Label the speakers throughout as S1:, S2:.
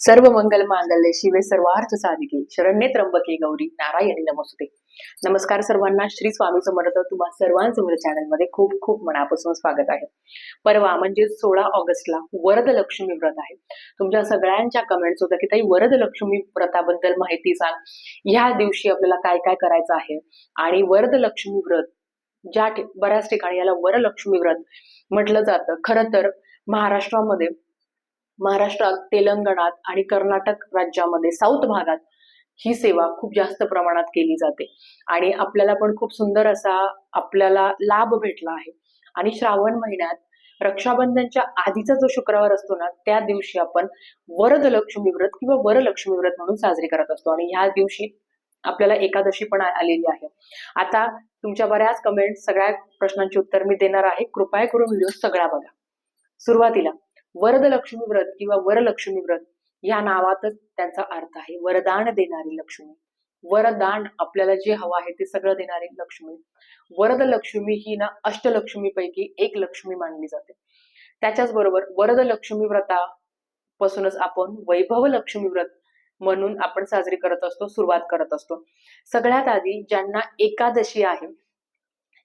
S1: सर्व मंगल मांगल्य शिवे सर्वार्थ साधिके. शरण्ये त्र्यंबके गौरी नारायणी नमस्ते नमस्कार सर्वांना. श्री स्वामी समर्थ तुम्हा सर्वांचं माझ्या मध्ये खूप खूप मनापासून स्वागत आहे. परवा म्हणजे सोळा ऑगस्टला वरद लक्ष्मी व्रत आहे. तुमच्या सगळ्यांच्या कमेंट्स होत्या की ताई वरद लक्ष्मी व्रताबद्दल माहिती सांग. ह्या दिवशी आपल्याला काय काय करायचं आहे? आणि वरद लक्ष्मी व्रत ज्या बऱ्याच ठिकाणी याला वरलक्ष्मी व्रत म्हटलं जातं. खरं तर महाराष्ट्रामध्ये महाराष्ट्रात तेलंगणात आणि कर्नाटक राज्यामध्ये साऊथ भागात ही सेवा खूप जास्त प्रमाणात केली जाते. आणि आपल्याला पण खूप सुंदर असा आपल्याला लाभ भेटला आहे. आणि श्रावण महिन्यात रक्षाबंधनच्या आधीचा जो शुक्रवार असतो ना त्या दिवशी आपण वरद लक्ष्मी व्रत किंवा वरलक्ष्मी व्रत म्हणून साजरी करत असतो. आणि ह्या दिवशी आपल्याला एकादशी पण आलेली आहे. आता तुमच्या बऱ्याच कमेंट सगळ्या प्रश्नांची उत्तर मी देणार आहे. कृपया करून व्हिडिओ सगळा बघा. सुरुवातीला वरदलक्ष्मी व्रत किंवा वरलक्ष्मी व्रत या नावातच त्यांचा अर्थ आहे. वरदान देणारी लक्ष्मी. वरदान आपल्याला जे हवं आहे ते सगळं देणारी लक्ष्मी. वरदलक्ष्मी ही ना अष्टलक्ष्मीपैकी एक लक्ष्मी मानली जाते. त्याच्याच बरोबर वरद लक्ष्मी व्रतापासूनच आपण वैभव लक्ष्मी व्रत म्हणून आपण साजरी करत असतो सुरुवात करत असतो. सगळ्यात आधी ज्यांना एकादशी आहे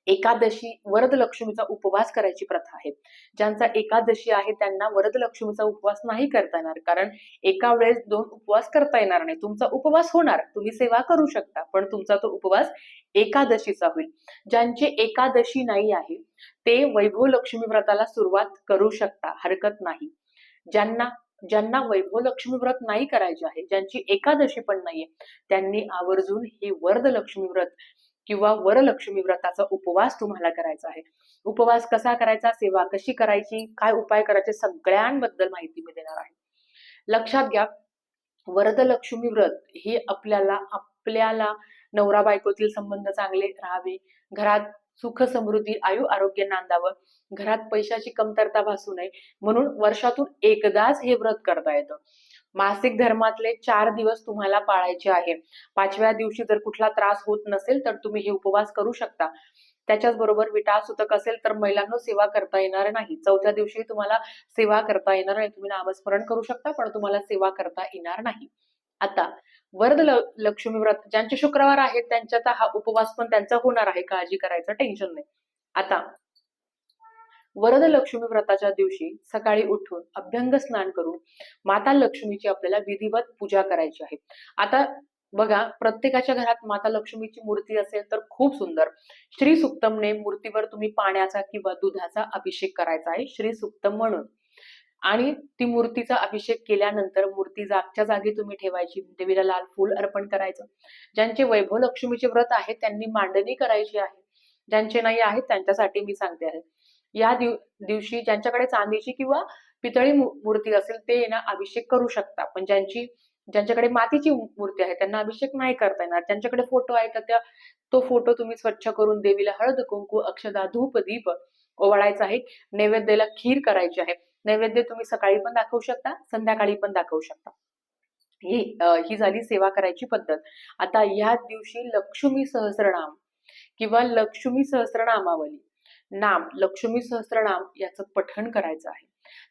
S1: एकादशी वरद लक्ष्मीचा उपवास करायची प्रथा आहे. ज्यांचा एकादशी आहे त्यांना वरद लक्ष्मीचा उपवास नाही करता येणार. कारण एका वेळेस दोन उपवास करता येणार नाही. तुमचा उपवास होणार. तुम्ही सेवा करू शकता. पण तुमचा तो उपवास एकादशीचा होईल. ज्यांची एकादशी नाही आहे ते वैभव लक्ष्मी व्रताला सुरुवात करू शकता. हरकत नाही. ज्यांना ज्यांना वैभव लक्ष्मी व्रत नाही करायचे आहे ज्यांची एकादशी पण नाहीये त्यांनी आवर्जून हे वरद लक्ष्मी व्रत किंवा वरलक्ष्मी व्रताचा उपवास तुम्हाला करायचा आहे. उपवास कसा करायचा? सेवा कशी करायची? काय उपाय करायचे? सगळ्यांबद्दल माहिती मी देणार आहे. लक्षात घ्या वरदलक्ष्मी व्रत हे आपल्याला आपल्याला नवरा बायकोतील संबंध चांगले राहावे. घरात सुख समृद्धी आयु आरोग्य नांदावं. घरात पैशाची कमतरता भासू नये. म्हणून वर्षातून एकदाच हे व्रत करता येतं. मासिक धर्मातले चार दिवस तुम्हाला पाळायचे आहे. पाचव्या दिवशी जर कुठला त्रास होत नसेल तर तुम्ही हे उपवास करू शकता. त्याच्याच बरोबर विटा सुतक असेल तर महिलांना सेवा करता येणार नाही. चौथ्या दिवशी तुम्हाला सेवा करता येणार नाही. तुम्ही नामस्मरण करू शकता पण तुम्हाला सेवा करता येणार नाही. आता वरद ल- लक्ष्मी व्रत ज्यांचे शुक्रवार आहेत त्यांच्यात हा उपवास पण त्यांचा होणार आहे. काळजी करायचं टेन्शन नाही. आता वरद लक्ष्मी व्रताच्या दिवशी सकाळी उठून अभ्यंग स्नान करून माता लक्ष्मीची आपल्याला विधिवत पूजा करायची आहे. आता बघा प्रत्येकाच्या घरात माता लक्ष्मीची मूर्ती असेल तर खूप सुंदर. श्री सुक्तमने मूर्तीवर तुम्ही पाण्याचा किंवा दुधाचा अभिषेक करायचा आहे श्री सुक्तम म्हणून. आणि ती मूर्तीचा अभिषेक केल्यानंतर मूर्ती जागच्या जागी तुम्ही ठेवायची देवीला लाल फूल अर्पण करायचं. ज्यांचे वैभव लक्ष्मीचे व्रत आहे त्यांनी मांडणी करायची आहे. ज्यांचे नाही आहेत त्यांच्यासाठी मी सांगते आहे. या दिव दिवशी ज्यांच्याकडे चांदीची किंवा पितळी मूर्ती असेल ते ना अभिषेक करू शकता पण ज्यांची ज्यांच्याकडे मातीची मूर्ती आहे त्यांना अभिषेक नाही करता येणार. ज्यांच्याकडे फोटो आहे तर त्या तो फोटो तुम्ही स्वच्छ करून देवीला हळद कुंकू अक्षदा धूप दीप ओवाळायचा आहे. नैवेद्याला खीर करायची आहे. नैवेद्य तुम्ही सकाळी पण दाखवू शकता संध्याकाळी पण दाखवू शकता. ही ही झाली सेवा करायची पद्धत. आता या दिवशी लक्ष्मी सहस्रनाम किंवा लक्ष्मी सहस्रनामावली. नाम लक्ष्मी सहस्रनाम याचं पठण करायचं आहे.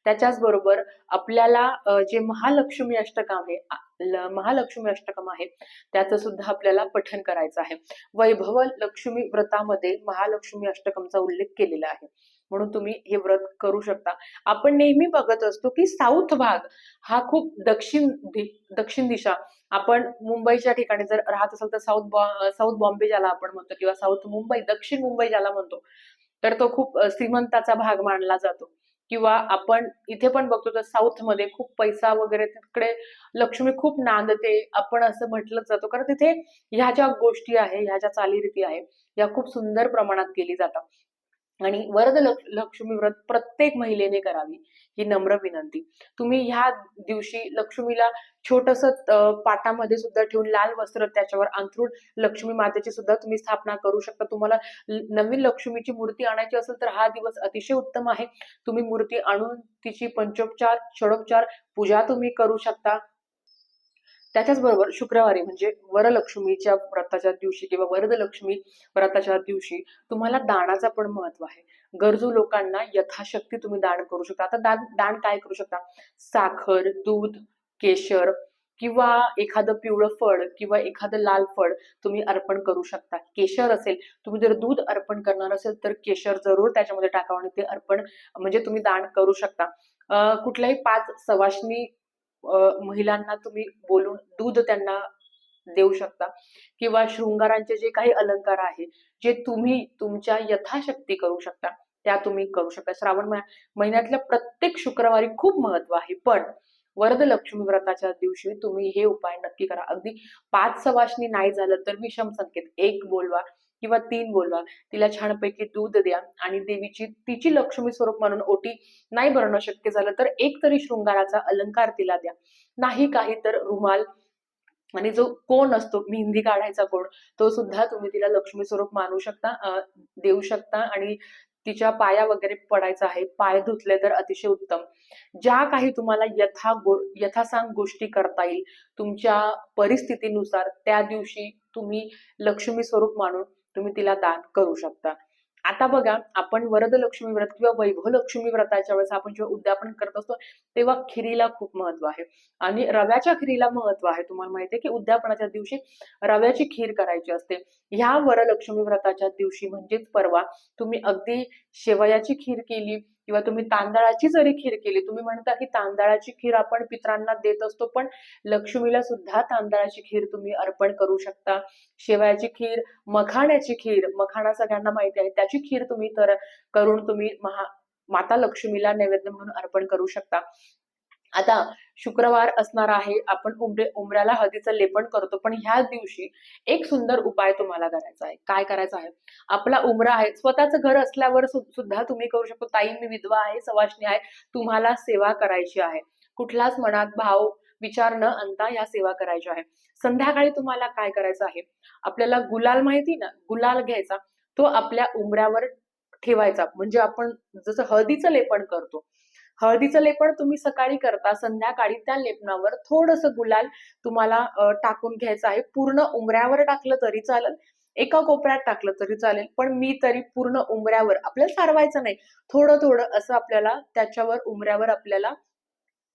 S1: त्याच्याच बरोबर आपल्याला जे महालक्ष्मी अष्टकम आहे महालक्ष्मी अष्टकम आहे त्याचं सुद्धा आपल्याला पठण करायचं आहे. वैभव लक्ष्मी व्रतामध्ये महालक्ष्मी अष्टकमचा उल्लेख केलेला आहे. म्हणून तुम्ही हे व्रत करू शकता. आपण नेहमी बघत असतो की साऊथ भाग हा खूप दक्षिण दक्षिण दिशा. आपण मुंबईच्या ठिकाणी जर राहत असेल तर साऊथ बॉ साऊथ बॉम्बे ज्याला आपण म्हणतो किंवा साऊथ मुंबई दक्षिण मुंबई ज्याला म्हणतो तर तो खूप श्रीमंताचा भाग मानला जातो. किंवा आपण इथे पण बघतो तर साऊथमध्ये खूप पैसा वगैरे तिकडे लक्ष्मी खूप नांदते आपण असं म्हटलं जातो. कारण तिथे ह्या ज्या गोष्टी आहे ह्या ज्या चालीरीती आहे या खूप सुंदर प्रमाणात केली जातात. आणि वरद लक्ष- लक्ष्मी व्रत प्रत्येक महिलेने करावी ही नम्र विनंती. तुम्ही ह्या दिवशी लक्ष्मीला छोटस पाटामध्ये सुद्धा ठेवून लाल वस्त्र त्याच्यावर अंथरूण लक्ष्मी मातेची सुद्धा तुम्ही स्थापना करू शकता. तुम्हाला नवीन लक्ष्मीची मूर्ती आणायची असेल तर हा दिवस अतिशय उत्तम आहे. तुम्ही मूर्ती आणून तिची पंचोपचार षडोपचार पूजा तुम्ही करू शकता. त्याच्याच बरोबर शुक्रवारी म्हणजे वरलक्ष्मीच्या व्रताच्या दिवशी किंवा वरदलक्ष्मी व्रताच्या दिवशी तुम्हाला दानाचा पण महत्त्व आहे. गरजू लोकांना यथाशक्ती तुम्ही दान करू शकता. आता दान दान काय करू शकता? साखर दूध केशर किंवा एखादं पिवळं फळ किंवा एखादं लाल फळ तुम्ही अर्पण करू शकता. केशर असेल तुम्ही जर दूध अर्पण करणार असेल तर केशर जरूर त्याच्यामध्ये टाकावं आणि ते अर्पण म्हणजे तुम्ही दान करू शकता. कुठल्याही पाच सवाशनी महिलांना तुम्ही बोलून दूध त्यांना देऊ शकता. किंवा शृंगारांचे जे काही अलंकार आहे जे तुम्ही तुमच्या यथाशक्ती करू शकता त्या तुम्ही करू शकता. श्रावण महिन्यातल्या प्रत्येक शुक्रवारी खूप महत्त्व आहे. पण वरद लक्ष्मी व्रताच्या दिवशी तुम्ही हे उपाय नक्की करा. अगदी पाच सवाशनी नाही झालं तर विषम संकेत. एक बोलवा. किंवा तीन बोलवा. तिला छानपैकी दूध द्या आणि देवीची तिची लक्ष्मी स्वरूप म्हणून ओटी नाही भरणं शक्य झालं तर एक तरी शृंगाराचा अलंकार तिला द्या. नाही काही तर रुमाल आणि जो कोण असतो मेहंदी काढायचा कोण तो सुद्धा तुम्ही तिला लक्ष्मी स्वरूप मानू शकता देऊ शकता आणि तिच्या पाया वगैरे पडायचा आहे पाय धुतले तर अतिशय उत्तम. ज्या काही तुम्हाला यथा गो यथासांग गोष्टी करता येईल तुमच्या परिस्थितीनुसार त्या दिवशी तुम्ही लक्ष्मी स्वरूप मानून तुम्ही तिला दान करू शकता. आता बघा आपण वरद लक्ष्मी व्रत किंवा वैभव लक्ष्मी व्रताच्या वेळेस आपण जेव्हा उद्यापन करत असतो तेव्हा खिरीला खूप महत्त्व आहे. आणि रव्याच्या खिरीला महत्त्व आहे. तुम्हाला माहिती आहे की उद्यापनाच्या दिवशी रव्याची खीर करायची असते. ह्या वरलक्ष्मी व्रताच्या दिवशी म्हणजेच परवा तुम्ही अगदी शेवयाची खीर केली किंवा तुम्ही तांदळाची जरी खीर केली तुम्ही म्हणता की तांदळाची खीर आपण पित्रांना देत असतो पण लक्ष्मीला सुद्धा तांदळाची खीर तुम्ही अर्पण करू शकता. शेवयाची खीर मखाण्याची खीर मखाणा सगळ्यांना माहिती आहे त्याची खीर तुम्ही तर करून तुम्ही महा माता लक्ष्मीला नैवेद्य म्हणून अर्पण करू शकता. आता शुक्रवार असणार आहे आपण उमरे उमऱ्याला हळदीचं लेपन करतो पण ह्या दिवशी एक सुंदर उपाय तुम्हाला करायचा आहे. काय करायचा आहे? आपला उमरा आहे स्वतःचं घर असल्यावर सुद्धा तुम्ही करू शकतो. ताई मी विधवा आहे सवाशणी आहे तुम्हाला सेवा करायची आहे. कुठलाच मनात भाव विचार न आणता या सेवा करायच्या आहे. संध्याकाळी तुम्हाला काय करायचं आहे? आपल्याला गुलाल माहिती ना? गुलाल घ्यायचा तो आपल्या उमऱ्यावर ठेवायचा. म्हणजे आपण जसं हळदीचं लेपन करतो हळदीचं लेपण तुम्ही सकाळी करता संध्याकाळी त्या लेपनावर थोडस गुलाल तुम्हाला टाकून घ्यायचं आहे. पूर्ण उमऱ्यावर टाकलं तरी चालेल एका कोपऱ्यात टाकलं तरी चालेल पण मी तरी पूर्ण उमऱ्यावर आपल्याला सारवायचं नाही. थोडं थोडं असं आपल्याला त्याच्यावर उमऱ्यावर आपल्याला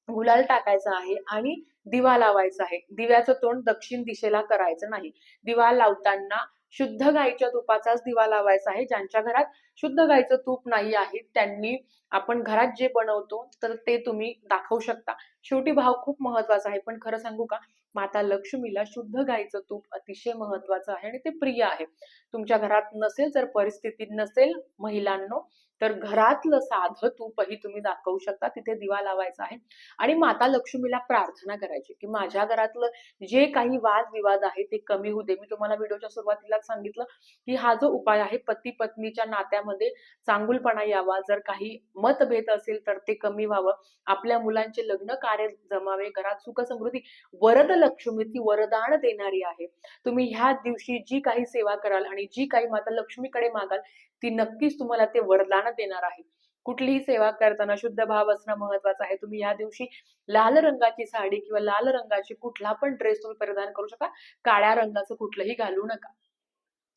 S1: गुलाल टाकायचा आहे आणि दिवा लावायचा आहे. दिव्याचं तोंड दक्षिण दिशेला करायचं नाही. दिवा लावताना शुद्ध गाईच्या तुपाचाच दिवा लावायचा आहे. ज्यांच्या घरात शुद्ध गाईचं तूप नाही आहे त्यांनी आपण घरात जे बनवतो तर ते तुम्ही दाखवू शकता. शेवटी भाव खूप महत्त्वाचा आहे. पण खरं सांगू का? माता लक्ष्मीला शुद्ध गाईचं तूप अतिशय महत्वाचं आहे आणि ते प्रिय आहे. तुमच्या घरात नसेल जर परिस्थिती नसेल महिलांनो तर घरातलं साधं तूपही तुम्ही दाखवू शकता तिथे दिवा लावायचा आहे. आणि माता लक्ष्मीला प्रार्थना करायची की माझ्या घरातलं जे काही वादविवाद आहे ते कमी होऊ दे. मी तुम्हाला व्हिडिओच्या सुरुवातीला सांगितलं की हा जो उपाय आहे पती पत्नीच्या नात्यामध्ये चांगुलपणा यावा. जर काही मतभेद असेल तर ते कमी व्हावं. आपल्या मुलांचे लग्न कार्य जमावे. घरात सुख समृद्धी वरद लक्ष्मी ती वरदान देणारी आहे. तुम्ही ह्या दिवशी जी काही सेवा कराल आणि जी काही माता लक्ष्मीकडे मागाल ती नक्कीच तुम्हाला ते वरदान देणार आहे. कुठलीही सेवा करताना शुद्ध भाव असणं महत्वाचं आहे. तुम्ही या दिवशी लाल रंगाची साडी किंवा लाल रंगाची कुठला पण ड्रेस तुम्ही परिधान करू शकता. काळ्या रंगाचं कुठलंही घालू नका.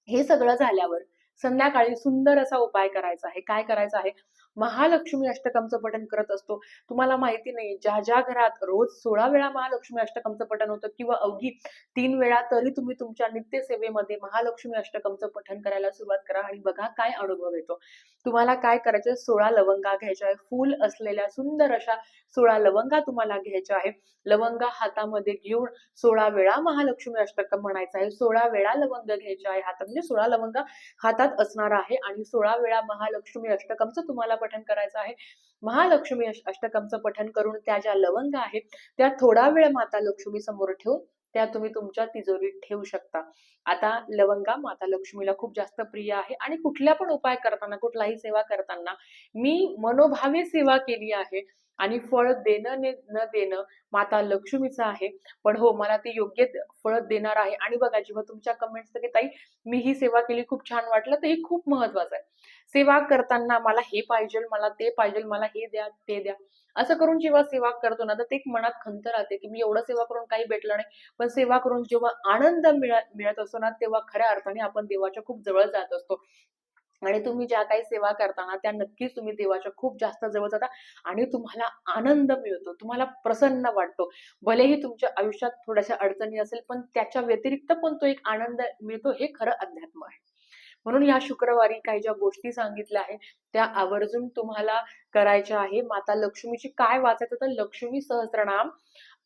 S1: हे सगळं झाल्यावर संध्याकाळी सुंदर असा उपाय करायचा आहे. काय करायचं आहे? महालक्ष्मी अष्टकमचं पठण करत असतो. तुम्हाला माहिती नाही ज्या ज्या घरात रोज सोळा वेळा महालक्ष्मी अष्टकमचं पठण होतं किंवा अवघी तीन वेळा तरी तुम्ही तुमच्या नित्यसेवेमध्ये महालक्ष्मी अष्टकमचं पठण करायला सुरुवात करा आणि बघा काय अनुभव येतो. तुम्हाला काय करायचं सोळा लवंगा घ्यायच्या आहे फुल असलेल्या सुंदर अशा सोळा लवंगा तुम्हाला घ्यायच्या आहे लवंगा हातामध्ये घेऊन सोळा वेळा महालक्ष्मी अष्टकम म्हणायचं आहे. सोळा वेळा लवंग घ्यायचा आहे. हातात म्हणजे सोळा लवंगा हातात असणार आहे आणि सोळा वेळा महालक्ष्मी अष्टकमचं तुम्हाला पठण करायचं आहे. महालक्ष्मी अष्टकमचं पठण करून त्या ज्या लवंग आहेत त्या थोडा वेळ माता लक्ष्मी समोर ठेवून त्या तुम्ही तुमच्या तिजोरीत ठेवू शकता. आता लवंगा माता लक्ष्मीला खूप जास्त प्रिय आहे आणि कुठल्या पण उपाय करताना कुठलाही सेवा करताना मी मनोभावे सेवा केली आहे. आणि फळ देणं न देणं माता लक्ष्मीचं आहे. पण हो मला ते योग्य फळ देणार आहे. आणि बघा जेव्हा तुमच्या कमेंट्स की ताई मी ही सेवा केली खूप छान वाटलं तर हे खूप महत्वाचं आहे. सेवा करताना मला हे पाहिजे मला ते पाहिजे मला हे द्या ते द्या. असं करून जेव्हा सेवा करतो ना तर ते एक मनात खंत राहते की मी एवढं सेवा करून काही भेटलं नाही. पण सेवा करून जेव्हा आनंद मिळत मिळत असतो ना तेव्हा खऱ्या अर्थाने आपण देवाच्या खूप जवळ जात असतो. आणि तुम्ही ज्या काही सेवा करताना त्या नक्कीच तुम्ही देवाच्या खूप जास्त जवळ जाता आणि तुम्हाला आनंद मिळतो तुम्हाला प्रसन्न वाटतो. भलेही तुमच्या आयुष्यात थोड्याशा अडचणी असेल पण त्याच्या व्यतिरिक्त पण तो एक आनंद मिळतो हे खरं अध्यात्म आहे. म्हणून या शुक्रवारी काही ज्या गोष्टी सांगितल्या आहेत त्या आवर्जून तुम्हाला करायच्या आहे. माता लक्ष्मीची काय वाचायचं तर लक्ष्मी सहस्रनाम.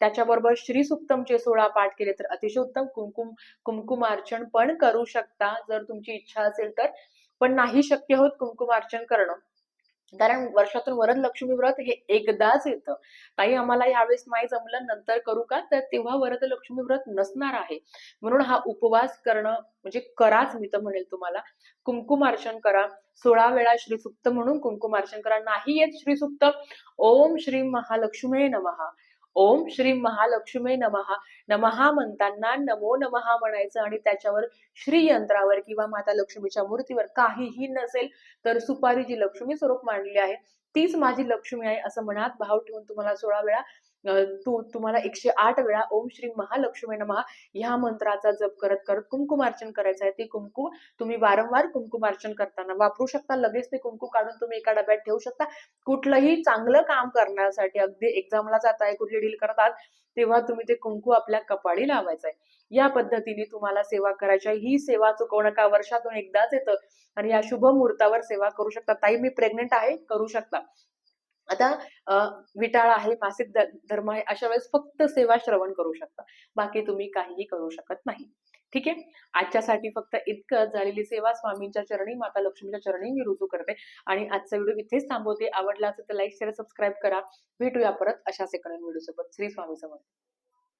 S1: त्याच्याबरोबर श्री सुक्तमचे सोळा पाठ केले तर अतिशय उत्तम कुमकुम कुंकुमार्चन पण करू शकता. जर तुमची इच्छा असेल तर. पण नाही शक्य होत कुंकुमार्चन करणं. कारण वर्षातून वरद लक्ष्मी व्रत हे एकदाच येतं. ताई आम्हाला यावेळेस नाही जमलं नंतर करू का? तर तेव्हा वरद लक्ष्मी व्रत नसणार आहे. म्हणून हा उपवास करणं म्हणजे कराच मी तर म्हणेल तुम्हाला. कुंकुमार्चन करा. सोळा वेळा श्रीसुक्त म्हणून कुंकुमार्चन करा. नाही येत श्रीसुक्त. ओम श्री महालक्ष्मी नमहा ओम श्री महालक्ष्मी नमहा नमहा म्हणताना नमो नमहा म्हणायचं आणि त्याच्यावर श्री यंत्रावर किंवा माता लक्ष्मीच्या मूर्तीवर काहीही नसेल तर सुपारी जी लक्ष्मी स्वरूप मांडली आहे तीच माझी लक्ष्मी आहे असं मनात भाव ठेवून तुम्हाला सोळा वेळा तू तुम्हाला एकशे आठ वेळा ओम श्री महालक्ष्मी नमहा ह्या मंत्राचा जप करत करत कुंकुमार्चन करायचं आहे. ते कुंकू तुम्ही वारंवार कुंकुमार्चन करताना वापरू शकता. लगेच ते कुंकू काढून तुम्ही एका डब्यात ठेवू शकता. कुठलंही चांगलं काम करण्यासाठी अगदी एक्झामला आहे कुठली डील करतात तेव्हा तुम्ही ते कुंकू आपल्या कपाळी लावायचं आहे. या पद्धतीने तुम्हाला सेवा करायची आहे. ही सेवा चुकवणं का वर्षातून एकदाच येतं. आणि या शुभ मुहूर्तावर सेवा करू शकता. ताई मी प्रेग्नेंट आहे. करू शकता. आता विटाळ आहे मासिक धर्म आहे अशा वेळेस फक्त सेवा श्रवण करू शकता. बाकी तुम्ही काहीही करू शकत नाही. ठीक आहे? आजच्यासाठी फक्त इतकंच. झालेली सेवा स्वामींच्या चरणी माता लक्ष्मीच्या चरणी मी रुजू करते. आणि आजचा व्हिडिओ इथेच थांबवते. आवडला असेल तर लाईक शेअर सबस्क्राईब करा. भेटूया परत अशाच एका व्हिडिओ सोबत श्री स्वामी समर्थ.